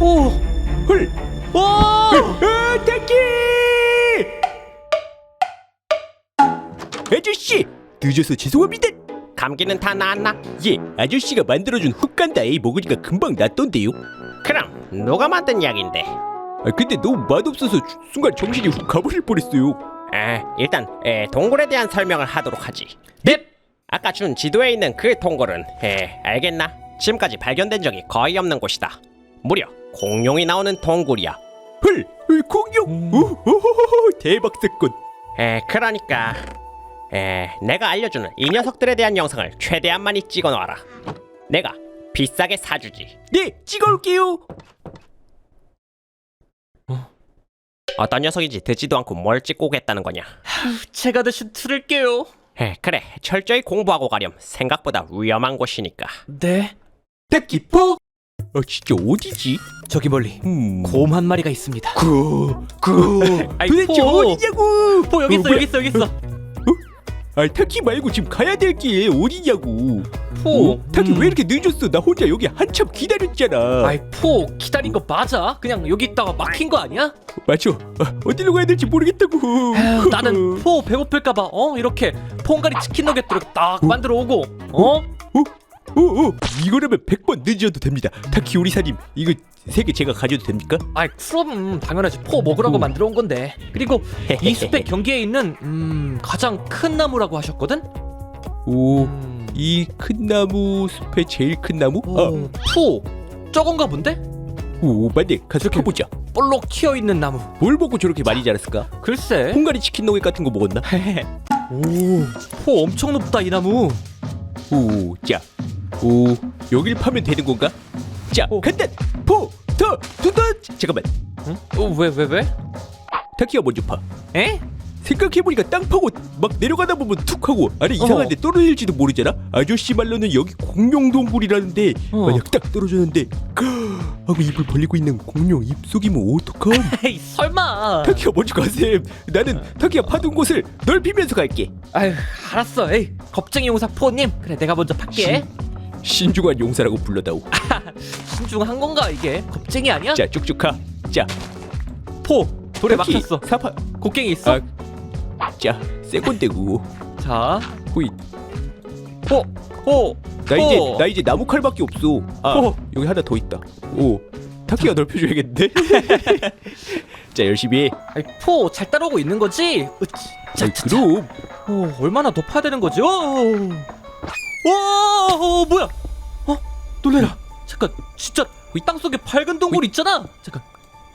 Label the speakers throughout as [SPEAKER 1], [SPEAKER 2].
[SPEAKER 1] 오,
[SPEAKER 2] 헐
[SPEAKER 1] 오,
[SPEAKER 2] 아, 타키 아저씨 늦어서 죄송합니다
[SPEAKER 3] 감기는 다 나았나?
[SPEAKER 2] 예 아저씨가 만들어준 훅간다에 먹으니까 금방 낫던데요
[SPEAKER 3] 그럼 누가 만든 약인데?
[SPEAKER 2] 아 근데 너무 맛없어서 주- 순간 정신이 훅 가버릴 뻔했어요
[SPEAKER 3] 에, 일단 에, 동굴에 대한 설명을 하도록 하지.
[SPEAKER 2] 넵
[SPEAKER 3] 아까 준 지도에 있는 그 동굴은 에, 알겠나? 지금까지 발견된 적이 거의 없는 곳이다. 무려 공룡이 나오는 동굴이야.
[SPEAKER 2] 헐 어, 공룡 오, 오, 오, 대박 사건
[SPEAKER 3] 에, 그러니까 에, 내가 알려주는 이 녀석들에 대한 영상을 최대한 많이 찍어 놓아라. 내가 비싸게 사주지.
[SPEAKER 2] 네 찍어올게요
[SPEAKER 3] 어떤 녀석인지 듣지도 않고 뭘 찍고 오겠다는 거냐?
[SPEAKER 1] 제가 대신 들을게요.
[SPEAKER 3] 에, 그래 철저히 공부하고 가렴. 생각보다 위험한 곳이니까.
[SPEAKER 1] 네,
[SPEAKER 2] 포 아 진짜 어디지
[SPEAKER 1] 저기 멀리
[SPEAKER 2] 음.
[SPEAKER 1] 곰 한 마리가 있습니다.
[SPEAKER 2] 그, 그,
[SPEAKER 1] 아이,
[SPEAKER 2] 도대체
[SPEAKER 1] 포.
[SPEAKER 2] 어디냐고?
[SPEAKER 1] 포 여기
[SPEAKER 2] 어,
[SPEAKER 1] 있어,
[SPEAKER 2] 뭐야?
[SPEAKER 1] 여기 있어, 여기 있어.
[SPEAKER 2] 아, 타키 말고 지금 가야 될 게 어디냐고?
[SPEAKER 1] 포,
[SPEAKER 2] 어? 타키
[SPEAKER 1] 음.
[SPEAKER 2] 왜 이렇게 늦었어? 나 혼자 여기 한참 기다렸잖아.
[SPEAKER 1] 아이 포 기다린 거 맞아? 그냥 여기 있다가 막힌 거 아니야?
[SPEAKER 2] 맞죠? 아, 어디로 가야 될지 모르겠다고.
[SPEAKER 1] 에휴, 나는 포 배고플까봐 어 이렇게 퐁가리 치킨 너겟들을 딱 만들어 오고 어?
[SPEAKER 2] 어, 어, 이거라면 100번 늦어도 됩니다. 타키 요리사님, 이거 세 개 제가 가져도 됩니까?
[SPEAKER 1] 아이 그럼 당연하지 포 먹으라고
[SPEAKER 2] 오.
[SPEAKER 1] 만들어 온 건데 그리고 이 숲의 경계에 있는 음 가장 큰 나무라고 하셨거든?
[SPEAKER 2] 오,
[SPEAKER 1] 음,
[SPEAKER 2] 이큰 나무 숲의 제일 큰 나무? 아,
[SPEAKER 1] 오, 포 저건가 본데?
[SPEAKER 2] 오, 맞네. 가서 가보자.
[SPEAKER 1] 볼록 튀어 있는 나무
[SPEAKER 2] 뭘 먹고 저렇게 많이 자랐을까?
[SPEAKER 1] 글쎄
[SPEAKER 2] 콩가리 치킨 너겟 같은 거 먹었나?
[SPEAKER 1] 오포 엄청 높다 이 나무
[SPEAKER 2] 오, 자, 오, 여길 파면 되는 건가? 자,
[SPEAKER 1] 오.
[SPEAKER 2] 간다. 포, 더, 두더. 잠깐만,
[SPEAKER 1] 어, 왜 왜 왜?
[SPEAKER 2] 타키가 먼저 파.
[SPEAKER 1] 에?
[SPEAKER 2] 생각해보니까 땅 파고 막 내려가다 보면 툭 하고 아래 이상한데 떨어질지도 모르잖아. 아저씨 말로는 여기 공룡 동굴이라는데
[SPEAKER 1] 어.
[SPEAKER 2] 만약 딱 떨어졌는데 까 하고 입을 벌리고 있는 공룡 입속이면 어떡함?
[SPEAKER 1] 에이 설마
[SPEAKER 2] 타키가 먼저 가셈. 나는 타키가 파둔 곳을 넓히면서 갈게.
[SPEAKER 1] 아유 알았어 에이 겁쟁이 용사 포님 그래 내가 먼저 팔게
[SPEAKER 2] 신중한 용사라고 불러다오.
[SPEAKER 1] 신중한 건가 이게 겁쟁이 아니야?
[SPEAKER 2] 자, 쭉쭉 가. 자,
[SPEAKER 1] 포 돌에
[SPEAKER 2] 타키,
[SPEAKER 1] 막혔어
[SPEAKER 2] 사파.
[SPEAKER 1] 곡괭이 있어?
[SPEAKER 2] 아, 자, 새 건데고.
[SPEAKER 1] 자
[SPEAKER 2] 호잇.
[SPEAKER 1] 포! 포!
[SPEAKER 2] 나 이제
[SPEAKER 1] 어.
[SPEAKER 2] 나 이제 나무 칼밖에 없어. 아
[SPEAKER 1] 어.
[SPEAKER 2] 여기 하나 더 있다. 오 타키가 넓혀줘야겠는데. 자 열심히 해.
[SPEAKER 1] 아이, 포! 잘 따라오고 있는 거지? 으치, 자,
[SPEAKER 2] 아이,
[SPEAKER 1] 자,
[SPEAKER 2] 그럼
[SPEAKER 1] 어, 얼마나 더 파야 되는 거지? 어, 와, 어, 뭐야? 어, 놀래라. 잠깐, 진짜 이 땅속에 밝은 동굴 있잖아. 잠깐,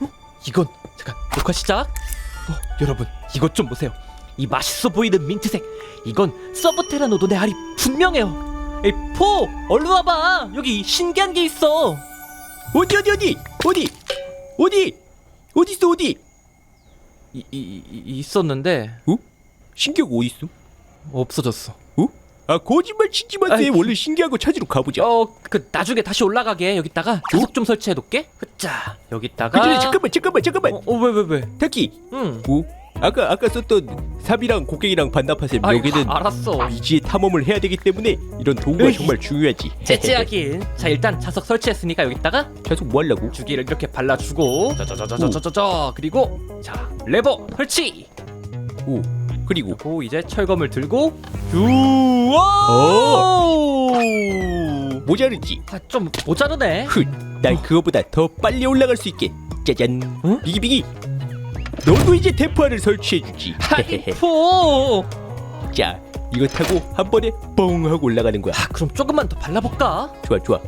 [SPEAKER 1] 어? 이건 잠깐 녹화 시작. 어, 여러분, 이것 좀 보세요. 이 맛있어 보이는 민트색, 이건 서브테라 노돈의 알이 분명해요. 에이, 포, 얼른 와봐. 여기 신기한 게 있어.
[SPEAKER 2] 어디 어디 어디 어디 어디 어디 있어 어디?
[SPEAKER 1] 이, 이, 이- 있었는데
[SPEAKER 2] 어? 신기하고 어디 있어?
[SPEAKER 1] 없어졌어.
[SPEAKER 2] 어? 아 거짓말 치지 마세요.
[SPEAKER 1] 아이,
[SPEAKER 2] 원래 신기한 거 찾으러 가보자.
[SPEAKER 1] 어, 그 나중에 다시 올라가게 여기다가 자석 좀 설치해 놓게. 자, 여기다가.
[SPEAKER 2] 그 전에 잠깐만 잠깐만 잠깐만.
[SPEAKER 1] 어, 어, 왜, 왜, 왜?
[SPEAKER 2] 타키.
[SPEAKER 1] 응.
[SPEAKER 2] 오 아까 아까 썼던 삽이랑 곡괭이랑 반납하세요. 여기는
[SPEAKER 1] 알았어.
[SPEAKER 2] 미지의 탐험을 해야 되기 때문에 이런 도구가
[SPEAKER 1] 에이.
[SPEAKER 2] 정말 중요하지.
[SPEAKER 1] 째째하긴. 자, 일단 자석 설치했으니까 여기다가
[SPEAKER 2] 계속 뭐 하려고?
[SPEAKER 1] 주기를 이렇게 발라주고. 자자자자자자자. 그리고 자 레버 설치.
[SPEAKER 2] 오 그리고
[SPEAKER 1] 그리고 이제 철검을 들고. 유와.
[SPEAKER 2] 모자르지.
[SPEAKER 1] 아 좀 모자르네.
[SPEAKER 2] 훗, 난 그거보다 더 빨리 올라갈 수 있게. 짜잔.
[SPEAKER 1] 어?
[SPEAKER 2] 비기비기. 너도 이제 대포알을 설치해주지.
[SPEAKER 1] 하이포.
[SPEAKER 2] 자, 이거 타고 한 번에 뻥 하고 올라가는 거야.
[SPEAKER 1] 아 그럼 조금만 더 발라볼까?
[SPEAKER 2] 좋아, 좋아.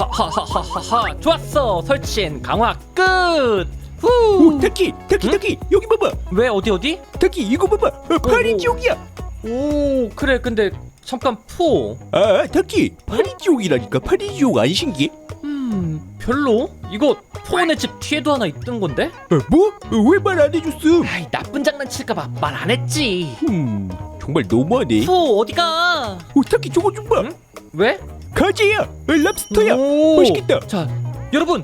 [SPEAKER 1] 하하하하하 좋았어 설치엔 강화 끝.
[SPEAKER 2] 오,
[SPEAKER 1] 후.
[SPEAKER 2] 타키, 타키,
[SPEAKER 1] 응?
[SPEAKER 2] 타키. 여기 봐봐.
[SPEAKER 1] 왜 어디 어디?
[SPEAKER 2] 타키, 이거 봐봐. 어, 파리
[SPEAKER 1] 오.
[SPEAKER 2] 지옥이야.
[SPEAKER 1] 오 그래 근데 잠깐 포.
[SPEAKER 2] 아, 타키, 파리 지옥이라니까. 파리 지옥 안 신기해?
[SPEAKER 1] 음 별로? 이거 포원의 집 뒤에도 하나 있던 건데?
[SPEAKER 2] 어, 뭐? 왜 말 안 해줬음?
[SPEAKER 1] 아이 나쁜 장난칠까봐 말 안 했지.
[SPEAKER 2] 음, 정말 너무하네.
[SPEAKER 1] 포 어디가?
[SPEAKER 2] 오, 타키 저거 좀 봐.
[SPEAKER 1] 응? 왜?
[SPEAKER 2] 가지야. 어, 랍스터야.
[SPEAKER 1] 오.
[SPEAKER 2] 맛있겠다.
[SPEAKER 1] 자 여러분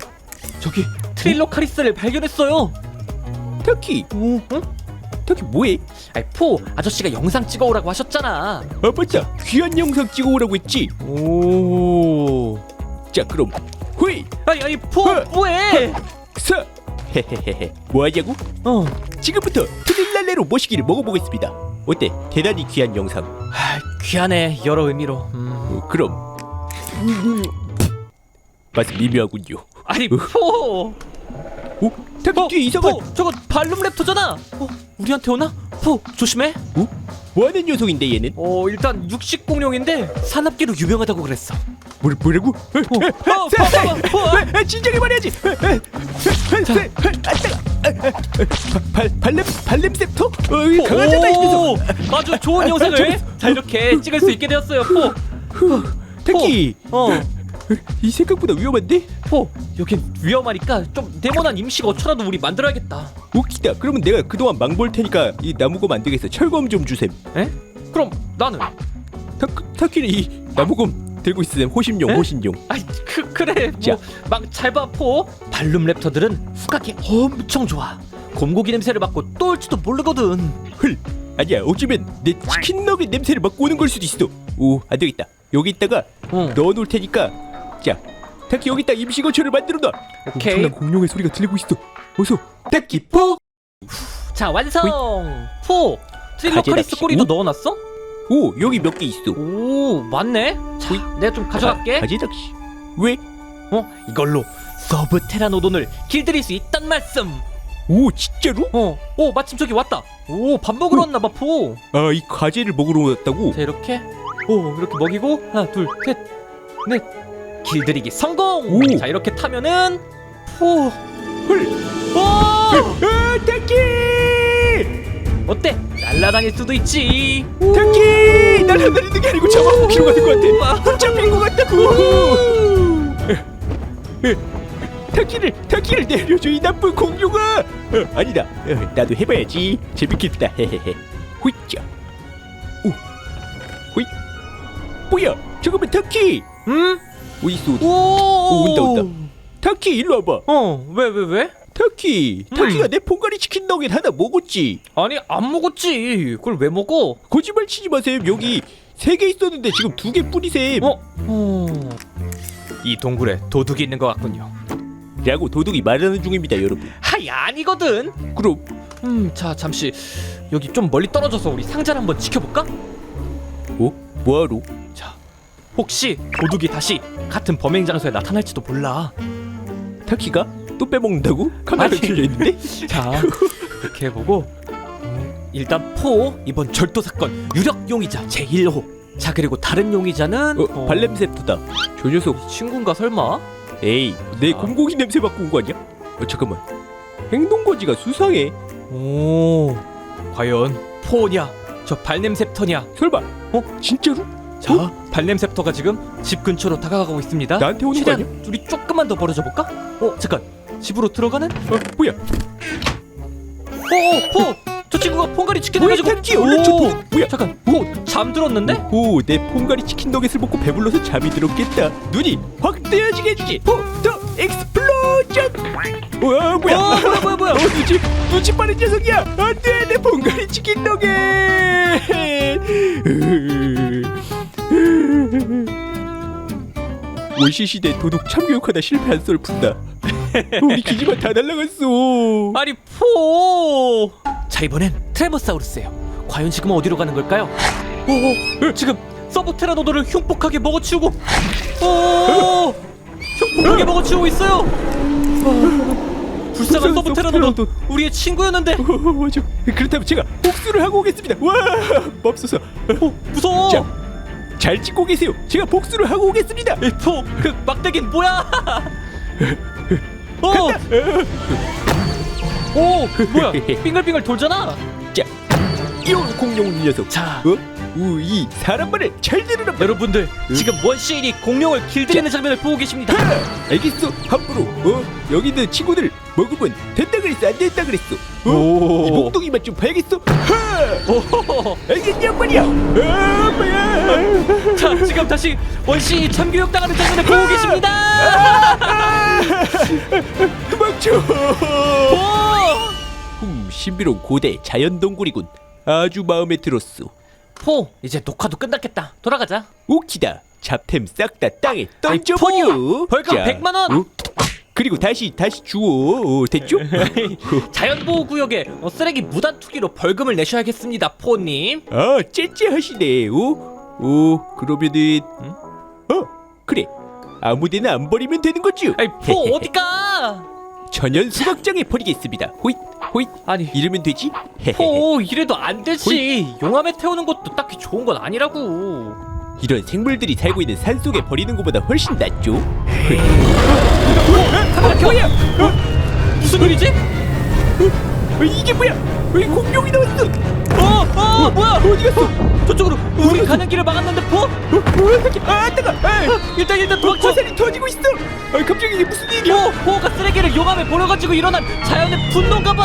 [SPEAKER 1] 저기 트릴로 카리스를 발견했어요. 오, 응?
[SPEAKER 2] 타키 뭐해?
[SPEAKER 1] 아이 포 아저씨가 영상 찍어오라고 하셨잖아.
[SPEAKER 2] 아, 맞다. 귀한 영상 찍어오라고 했지.
[SPEAKER 1] 오.
[SPEAKER 2] 자, 그럼 후이
[SPEAKER 1] 아니 아니 포
[SPEAKER 2] 어.
[SPEAKER 1] 뭐해?
[SPEAKER 2] 서 헤헤헤헤 뭐하냐고?
[SPEAKER 1] 어.
[SPEAKER 2] 지금부터 트릴랄레로 모시기를 먹어보겠습니다 어때? 대단히 귀한 영상
[SPEAKER 1] 아, 귀하네 여러 의미로. 음.
[SPEAKER 2] 어, 그럼 맛은 미묘하군요
[SPEAKER 1] 아니 포.
[SPEAKER 2] 오? 타기
[SPEAKER 1] 어,
[SPEAKER 2] 뒤에 이상한
[SPEAKER 1] 포 저거 발룸 랩터잖아. 어, 우리한테 오나? 포 조심해.
[SPEAKER 2] 어? 뭐하는 녀석인데 얘는?
[SPEAKER 1] 어 일단 육식 공룡인데 산업계로 유명하다고 그랬어.
[SPEAKER 2] 뭐, 뭐라고?
[SPEAKER 1] 어, 어, 봐봐, 포.
[SPEAKER 2] 아, 진작에 말해야지 발, 발냄, 발냄셉터? 어, 강하잖아 이 녀석
[SPEAKER 1] 오, 아주 좋은 영상을 자 이렇게 찍을 수 있게 되었어요. 포.
[SPEAKER 2] 타키
[SPEAKER 1] 어.
[SPEAKER 2] 이 생각보다 위험한데?
[SPEAKER 1] 포 여긴 위험하니까 좀 네모난 임시 거처라도 우리 만들어야겠다.
[SPEAKER 2] 웃기다. 그러면 내가 그동안 망볼 테니까 이 나무검 안 되겠어. 철검 좀 주셈.
[SPEAKER 1] 에? 그럼 나는?
[SPEAKER 2] 타, 타키는 이 나무검 들고 있으셈. 호신용
[SPEAKER 1] 에?
[SPEAKER 2] 호신용.
[SPEAKER 1] 아이 그 그래.
[SPEAKER 2] 자.
[SPEAKER 1] 뭐막잘 봐포. 발룸 랩터들은 후각이 엄청 좋아. 곰고기 냄새를 맡고 또 올지도 모르거든.
[SPEAKER 2] 헐. 아니야. 어쩌면 내 치킨 너겟 냄새를 맡고 오는 걸 수도 있어. 오 안 되겠다. 여기 있다가
[SPEAKER 1] 응
[SPEAKER 2] 넣어놓을 테니까 자 타키 여기다. 임시거처를 만들어놔.
[SPEAKER 1] 오케이.
[SPEAKER 2] 엄청난 공룡의 소리가 들리고 있어. 어서 타키 포!
[SPEAKER 1] 자 완성! 포! 트릴로카리스
[SPEAKER 2] 가지락시.
[SPEAKER 1] 꼬리도
[SPEAKER 2] 오?
[SPEAKER 1] 넣어놨어?
[SPEAKER 2] 오 여기 몇 개 있어.
[SPEAKER 1] 오 맞네. 자
[SPEAKER 2] 호이.
[SPEAKER 1] 내가 좀 가져갈게.
[SPEAKER 2] 가지락시 왜?
[SPEAKER 1] 어? 이걸로 서브 테라노돈을 길들일 수 있단 말씀.
[SPEAKER 2] 오 진짜로?
[SPEAKER 1] 어 오 마침 저기 왔다. 오 밥 먹으러 왔나 봐 포.
[SPEAKER 2] 아 이 과제를 먹으러 왔다고?
[SPEAKER 1] 자 이렇게. 오 이렇게 먹이고. 하나 둘 셋 넷 길들이기 성공!
[SPEAKER 2] 오.
[SPEAKER 1] 자 이렇게 타면은 포
[SPEAKER 2] 헐!
[SPEAKER 1] 오!
[SPEAKER 2] 아, 타키!
[SPEAKER 1] 어때? 날라다닐 수도 있지.
[SPEAKER 2] 타키! 날아다니는 게 아니고 잡아먹기로 가는 것 같아. 붙잡힌 것 같다고 타키를 타키를 내려줘 이 나쁜 공룡아! 어, 아니다. 어, 나도 해봐야지. 재밌겠다. 헤헤헤. 호이자 오. 호이 뭐야? 잠깐만 타키!
[SPEAKER 1] 응?
[SPEAKER 2] 어딨어
[SPEAKER 1] 오!
[SPEAKER 2] 오, 온다, 온다. 타키 일로 와봐
[SPEAKER 1] 어, 왜, 왜, 왜?
[SPEAKER 2] 타키
[SPEAKER 1] 음.
[SPEAKER 2] 타키가 내 퐁가리 치킨 너겟 하나 먹었지
[SPEAKER 1] 아니, 안 먹었지. 그걸 왜 먹어?
[SPEAKER 2] 거짓말 치지 마세요 여기 세 개 있었는데 지금 두 개 뿐이셈
[SPEAKER 1] 어? 어. 이 동굴에 도둑이 있는 것 같군요.
[SPEAKER 2] 라고 도둑이 말하는 중입니다 여러분
[SPEAKER 1] 하이, 아니거든.
[SPEAKER 2] 그럼
[SPEAKER 1] 음, 자, 잠시 여기 좀 멀리 떨어져서 우리 상자를 한번 지켜볼까?
[SPEAKER 2] 어? 뭐하러?
[SPEAKER 1] 자, 혹시 도둑이 다시 같은 범행 장소에 나타날지도 몰라.
[SPEAKER 2] 타키가? 또 빼먹는다고? 카메라
[SPEAKER 1] 아니.
[SPEAKER 2] 켜져 있는데?
[SPEAKER 1] 자, 이렇게 해보고 음, 일단 포 이번 절도 사건 유력 용의자 제 1호. 자, 그리고 다른 용의자는
[SPEAKER 2] 어, 발냄새부다 저 녀석
[SPEAKER 1] 친구인가 설마?
[SPEAKER 2] 에이 내
[SPEAKER 1] 아.
[SPEAKER 2] 곰고기 냄새 맡고 온 거 아니야? 어 잠깐만 행동거지가 수상해
[SPEAKER 1] 오, 과연 포냐? 저 발냄셉터냐?
[SPEAKER 2] 설마 어? 진짜로?
[SPEAKER 1] 자, 발냄셉터가 지금 집 근처로 다가가고 있습니다.
[SPEAKER 2] 나한테 오는 거 아니야?
[SPEAKER 1] 최대한 우리 조금만 더 벌어져 볼까? 어, 잠깐. 집으로 들어가는?
[SPEAKER 2] 어 뭐야
[SPEAKER 1] 어, 포! 저 친구가 퐁가리 치킨
[SPEAKER 2] 뭐야
[SPEAKER 1] 해가지고
[SPEAKER 2] 얼른 저 뭐야
[SPEAKER 1] 잠깐, 포 잠들었는데?
[SPEAKER 2] 오내 퐁가리 치킨 너겟을 먹고 배불러서 잠이 들었겠다 눈이 확 뜨여지게 해주지 포 더 익스플로전 우와 뭐야
[SPEAKER 1] 어, 뭐야, 뭐야, 뭐야.
[SPEAKER 2] 어, 눈치 눈치 빠른 녀석이야 안돼 내 퐁가리 치킨 너겟 원시 시대 도둑 참교육하다 실패한 썰 푼다 우리 기지만 다 날라갔어
[SPEAKER 1] 아니, 포! 자, 이번엔 트레모사우루스예요. 과연 지금은 어디로 가는 걸까요? 오, 지금 서브테라노도를 흉폭하게 먹어치우고 오! 흉폭하게 먹어치우고 있어요. 어, 불쌍한 서브테라노도. 우리의 친구였는데
[SPEAKER 2] 어, 맞아 그렇다면 제가 복수를 하고 오겠습니다 와 맙소사
[SPEAKER 1] 어, 무서워.
[SPEAKER 2] 자, 잘 찍고 계세요. 제가 복수를 하고 오겠습니다.
[SPEAKER 1] 이 포, 그 막대기는 뭐야? 어, 오, 뭐야? 빙글빙글 돌잖아.
[SPEAKER 2] 자, 이 공룡 녀석.
[SPEAKER 1] 자,
[SPEAKER 2] 어? 우이 사람 말을 잘 들으라.
[SPEAKER 1] 여러분들 지금 원시인이 공룡을 길들이는 장면을 보고 계십니다.
[SPEAKER 2] 알겠어. 함부로. 어? 여기 있는 친구들 먹으면 된다 그랬어. 안 된다 그랬어. 어? 이
[SPEAKER 1] 오,
[SPEAKER 2] 목동이만 좀 봐야겠어. 하!
[SPEAKER 1] 오,
[SPEAKER 2] 알겠냐 말이야. 아, 뭐야.
[SPEAKER 1] 자 지금 다시 원시인이 참교육 당하는 장면을 보고 계십니다.
[SPEAKER 2] 도망쳐.
[SPEAKER 1] 포,
[SPEAKER 2] 흠, 신비로운 고대 자연 동굴이군. 아주 마음에 들었어.
[SPEAKER 1] 포, 이제 녹화도 끝났겠다. 돌아가자.
[SPEAKER 2] 웃기다. 잡템 싹 다 땅에 던져버려.
[SPEAKER 1] 포! 벌금 100만 원!
[SPEAKER 2] 어? 그리고 다시 다시 주워. 어, 됐죠?
[SPEAKER 1] 자연보호구역에 어, 쓰레기 무단 투기로 벌금을 내셔야겠습니다, 포님.
[SPEAKER 2] 아, 째째하시네. 오, 오, 그러면은, 어, 그래. 아무데나 안 버리면 되는 거죠?
[SPEAKER 1] 아이, 포 어디가?
[SPEAKER 2] 천연 수박장에 버리겠습니다. 호잇, 호잇.
[SPEAKER 1] 아니,
[SPEAKER 2] 이러면 되지?
[SPEAKER 1] 포 이래도 안 되지. 용암에 태우는 것도 딱히 좋은 건 아니라고.
[SPEAKER 2] 이런 생물들이 살고 있는 산 속에 버리는 것보다 훨씬 낫죠.
[SPEAKER 1] 뭐야? 무슨 일이지?
[SPEAKER 2] 어, 이게 뭐야? 왜 공룡이 나왔어?
[SPEAKER 1] 어, 어, 뭐야?
[SPEAKER 2] 어디 갔어?
[SPEAKER 1] 저쪽으로 우리 가는 길을 막았는데 포?
[SPEAKER 2] 어, 뭐야, 새끼? 아, 따가. 아,
[SPEAKER 1] 일단 일단 도망쳐.
[SPEAKER 2] 화살이 터지고 있어. 아, 갑자기 이게 무슨 일이야?
[SPEAKER 1] 포, 포가 쓰레기를 용암에 버려가지고 일어난 자연의 분노인가 봐.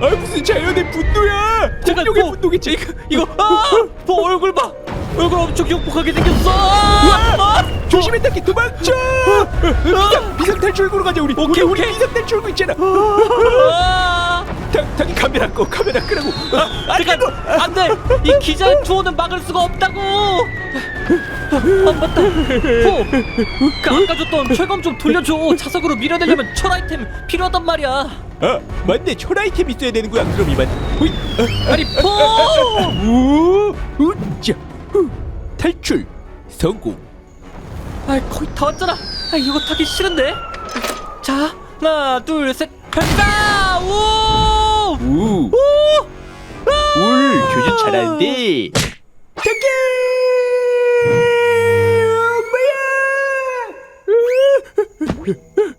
[SPEAKER 2] 아, 무슨 자연의 분노야?
[SPEAKER 1] 잠깐,
[SPEAKER 2] 공룡의
[SPEAKER 1] 포.
[SPEAKER 2] 분노겠지.
[SPEAKER 1] 이거 이거 아, 포 얼굴 봐. 얼굴 엄청 용폭하게 생겼어. 아, 아,
[SPEAKER 2] 조심해, 딱히 도망쳐. 비상, 비상 탈출구로 가자 우리.
[SPEAKER 1] 오케이,
[SPEAKER 2] 우리, 우리
[SPEAKER 1] 오케이.
[SPEAKER 2] 비상 탈출구 있잖아.
[SPEAKER 1] 아.
[SPEAKER 2] 당, 당이 카메라 꺼, 카메라 끄라고. 아,
[SPEAKER 1] 잠깐
[SPEAKER 2] 끄고.
[SPEAKER 1] 안돼 이 기자의 투어는 막을 수가 없다고 아 맞다 포 그 아까 줬던 철검 좀 돌려줘 자석으로 밀어내려면 철 아이템 필요하단 말이야
[SPEAKER 2] 아, 맞네. 철 아이템 있어야 되는 거야. 그럼 이만. 아,
[SPEAKER 1] 아니 포
[SPEAKER 2] 우, 우짜, 후, 탈출 성공.
[SPEAKER 1] 아 거의 다 왔잖아 아 이거 타기 싫은데 자 하나 둘셋 발사
[SPEAKER 2] 잘하는데. 탈출! 뭐야?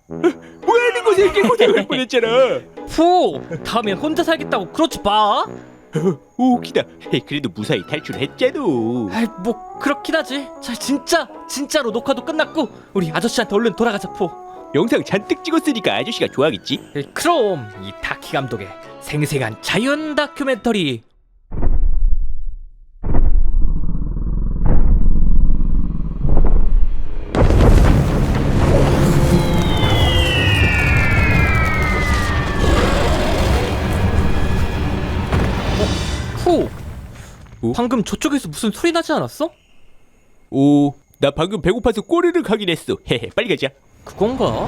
[SPEAKER 2] 뭐하는 곳에 이렇게 고생할 뻔했잖아.
[SPEAKER 1] 포 다음에 혼자 살겠다고 그렇지 마
[SPEAKER 2] 오, 기다. 헤이, 그래도 무사히 탈출했잖아.
[SPEAKER 1] 아이 뭐 그렇긴 하지 자 진짜 진짜로 녹화도 끝났고 우리 아저씨한테 얼른 돌아가자 포
[SPEAKER 2] 영상 잔뜩 찍었으니까 아저씨가 좋아하겠지.
[SPEAKER 1] 에, 그럼 이 다키 감독의 생생한 자연 다큐멘터리
[SPEAKER 2] 어?
[SPEAKER 1] 방금 저쪽에서 무슨 소리 나지 않았어?
[SPEAKER 2] 오, 나 방금 배고파서 꼬르륵 하긴 했어. 헤헤, 빨리 가자.
[SPEAKER 1] 그건가?